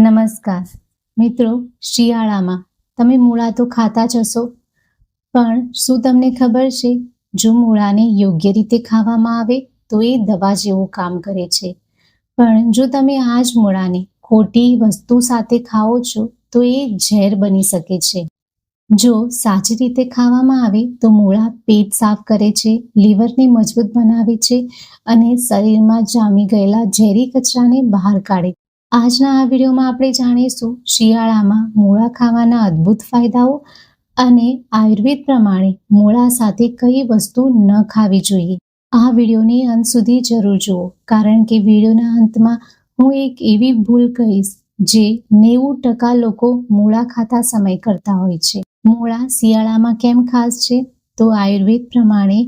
નમસ્કાર. મિત્રો, શિયાળામાં તમે મૂળા તો ખાતા જ હશો, પણ શું તમને ખબર છે, જો મૂળાને યોગ્ય રીતે ખાવામાં આવે, તો એ દવા જેવું કામ કરે છે. પણ જો તમે આ જ મૂળાને ખોટી વસ્તુ સાથે ખાઓ છો, તો એ ઝેર બની શકે છે. જો સાચી રીતે ખાવામાં આવે, તો મૂળા પેટ સાફ કરે છે, લીવરને મજબૂત બનાવે છે અને શરીરમાં જામી ગયેલા ઝેરી કચરાને બહાર કાઢે આજના આ વિડીયોમાં આપણે જાણીશું શિયાળામાં મૂળા ખાવાના અદ્ભુત ફાયદાઓ અને આયુર્વેદ પ્રમાણે મૂળા સાથે કઈ વસ્તુ ન ખાવી જોઈએ. આ વિડીયોની અંત સુધી જરૂર જુઓ, કારણ કે વિડીયોના અંતમાં હું એક એવી ભૂલ કહીશ જે નેવું ટકા લોકો મૂળા ખાતા સમય કરતા હોય છે. મૂળા શિયાળામાં કેમ ખાસ છે? તો આયુર્વેદ પ્રમાણે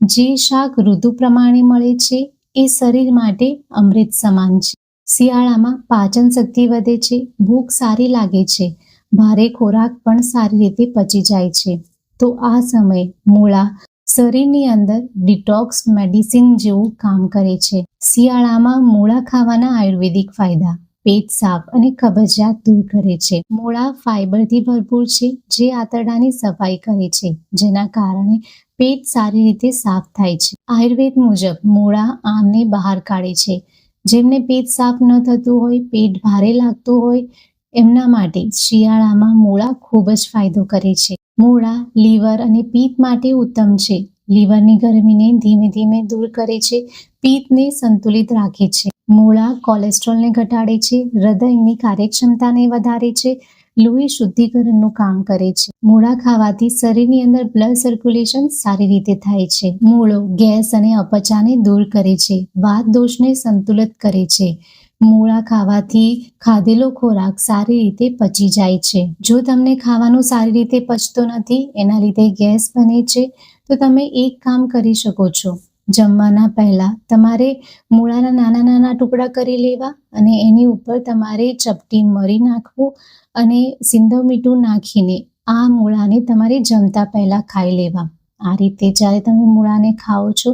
જે શાક ઋતુ પ્રમાણે મળે છે, એ શરીર માટે અમૃત સમાન છે. શિયાળામાં પાચન શક્તિ વધે છે, ભૂખ સારી લાગે છે, ભારે ખોરાક પણ સારી રીતે પચી જાય છે. તો આ સમયે મૂળા શરીરની અંદર ડિટોક્સ મેડિસિન જેવું કામ કરે છે. શિયાળામાં મૂળા ખાવાના આયુર્વેદિક ફાયદા, પેટ સાફ અને કબજિયાત દૂર કરે છે. મૂળા ફાઈબરથી ભરપૂર છે, જે આંતરડાની સફાઈ કરે છે, જેના કારણે પેટ સારી રીતે સાફ થાય છે. આયુર્વેદ મુજબ મૂળા આમને બહાર કાઢે છે જેમને પેટ સાફ ન થતું હોય, પેટ ભારે લાગતું હોય, એમના માટે શિયાળામાં મૂળા ખૂબ જ ફાયદો કરે છે. મૂળા લીવર અને પિત્ત માટે ઉત્તમ છે. લીવરની ગરમીને ધીમે ધીમે દૂર કરે છે, પિત્તને સંતુલિત રાખે છે. મૂળા કોલેસ્ટ્રોલને ઘટાડે છે, હૃદયની કાર્યક્ષમતાને વધારે છે લોહી શુદ્ધિકરણનું કામ કરે છે. મૂળા ખાવાથી શરીરની અંદર બ્લડ સર્ક્યુલેશન સારી રીતે થાય છે. મૂળો, ગેસ અને અપચાને દૂર કરે છે. વાત દોષને સંતુલિત કરે છે. મૂળા ખાવાથી ખાધેલો ખોરાક સારી રીતે પચી જાય છે. જો તમને ખાવાનું સારી રીતે પચતો નથી, એના લીધે ગેસ બને છે, તો તમે એક કામ કરી શકો છો. જમવાના પહેલાં તમારે મૂળાના નાના નાના ટુકડા કરી લેવા અને એની ઉપર તમારે ચપટી મરી નાખવું અને સિંધવ મીઠું નાખીને આ મૂળાને તમારે જમતા પહેલાં ખાઈ લેવા. આ રીતે જ્યારે તમે મૂળાને ખાઓ છો,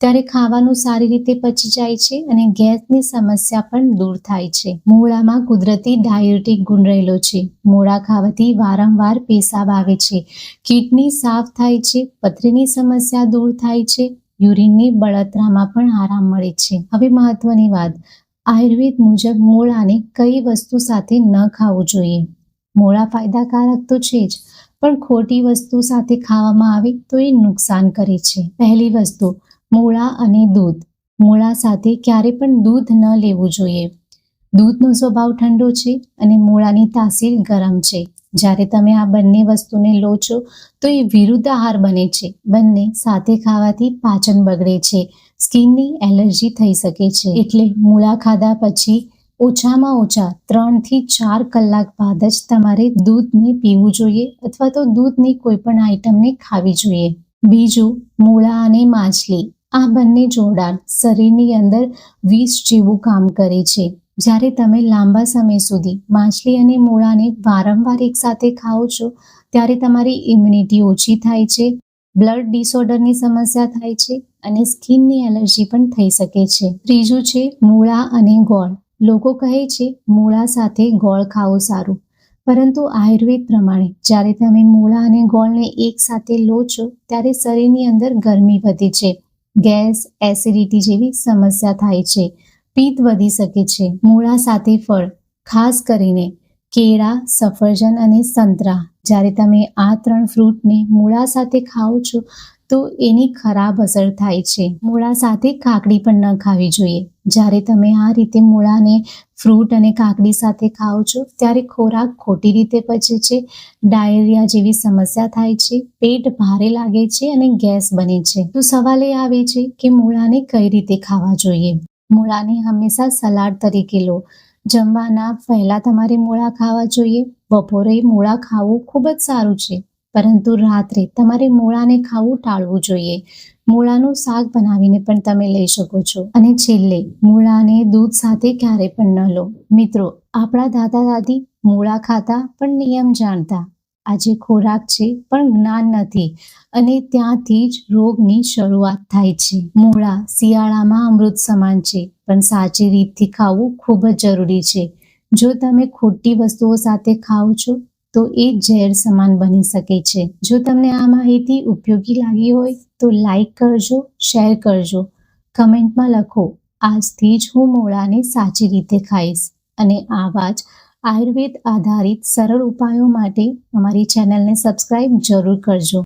ત્યારે ખાવાનું સારી રીતે પચી જાય છે અને ગેસની સમસ્યા પણ દૂર થાય છે. મૂળામાં કુદરતી ડાયુરેટિક ગુણ રહેલો છે. મૂળા ખાવાથી વારંવાર પેશાબ આવે છે. કિડની સાફ થાય છે, પથરીની સમસ્યા દૂર થાય છે યુરિનની બળતરામાં પણ આરામ મળે છે. હવે મહત્વની વાત, આયુર્વેદ મુજબ મૂળાને કઈ વસ્તુ સાથે ન ખાવું જોઈએ. મૂળા ફાયદાકારક તો છે જ, પણ ખોટી વસ્તુ સાથે ખાવામાં આવે તો એ નુકસાન કરે છે. પહેલી વસ્તુ, મૂળા અને દૂધ. મૂળા સાથે ક્યારે પણ દૂધ ન લેવું જોઈએ. દૂધનો સ્વભાવ ઠંડો છે અને મૂળાની તાસીર ગરમ છે. જ્યારે તમે આ બંને વસ્તુને લો છો, તો એ વિરુદ્ધ આહાર બને છે. બંને સાથે ખાવાથી પાચન બગડે છે. સ્કિનની એલર્જી થઈ શકે છે. એટલે મૂળા ખાધા પછી ઓછામાં ઓછા ત્રણથી ચાર કલાક બાદ જ તમારે દૂધને પીવું જોઈએ અથવા તો દૂધની કોઈ પણ આઈટમને ખાવી જોઈએ. બીજું, મૂળા અને માછલી. આ બંને જોડાણ શરીરની અંદર વિષ જેવું કામ કરે છે. જ્યારે તમે લાંબા સમય સુધી માછલી અને મૂળાને વારંવાર એકસાથે ખાઓ છો, ત્યારે તમારી ઇમ્યુનિટી ઓછી થાય છે બ્લડ ડિસઓર્ડરની સમસ્યા થાય છે અને સ્કિનની એલર્જી પણ થઈ શકે છે. ત્રીજું છે મૂળા અને ગોળ. લોકો કહે છે મૂળા સાથે ગોળ ખાવું સારું. પરંતુ આયુર્વેદ પ્રમાણે જ્યારે તમે મૂળા અને ગોળને એક સાથે લો છો, ત્યારે શરીરની અંદર ગરમી વધે છે. ગેસ, એસિડિટી જેવી સમસ્યા થાય છે. પિત્ત વધી શકે છે. મૂળા સાથે ફળ, ખાસ કરીને કેળા, સફરજન અને સંતરા. જ્યારે તમે આ ત્રણ ફ્રૂટને મૂળા સાથે ખાઓ છો, તો એની ખરાબ અસર થાય છે. મૂળા સાથે કાકડી પણ ન ખાવી જોઈએ. જ્યારે તમે આ રીતે મૂળાને ફ્રૂટ અને કાકડી સાથે ખાઓ છો, ત્યારે ખોરાક ખોટી રીતે પચે છે, ડાયરિયા જેવી સમસ્યા થાય છે, પેટ ભારે લાગે છે અને ગેસ બને છે. તો સવાલ એ આવે છે કે મૂળાને કઈ રીતે ખાવા જોઈએ? મૂળાને હંમેશા સલાડ તરીકે લો. જમવાના પહેલા તમારે મૂળા ખાવા જોઈએ. બપોરે મૂળા ખાવું ખૂબ જ સારું છે. પરંતુ રાત્રે તમારે મૂળાને ખાવું ટાળવું જોઈએ. મૂળાનું શાક બનાવીને પણ તમે લઈ શકો છો. અને છેલ્લે, મૂળાને દૂધ સાથે ક્યારે પણ ન લો. મિત્રો, આપણા દાદા દાદી મૂળા ખાતા પણ નિયમ જાણતા. આજે ખોરાક છે, પણ જ્ઞાન નથી અને ત્યાંથી જ રોગની શરૂઆત થાય છે. મૂળા શિયાળામાં અમૃત સમાન છે, પણ સાચી રીતથી ખાવું ખૂબ જ જરૂરી છે. જો તમે ખોટી વસ્તુઓ સાથે ખાઓ છો, તો એ ઝેર સમાન બની શકે છે. જો તમને આ માહિતી ઉપયોગી લાગી હોય, તો લાઈક કરજો, શેર કરજો. કમેન્ટમાં લખો, આજથી જ હું મોળાને સાચી રીતે ખાઈશ. અને આવા જ આયુર્વેદ આધારિત સરળ ઉપાયો માટે અમારી ચેનલને સબસ્ક્રાઇબ જરૂર કરજો.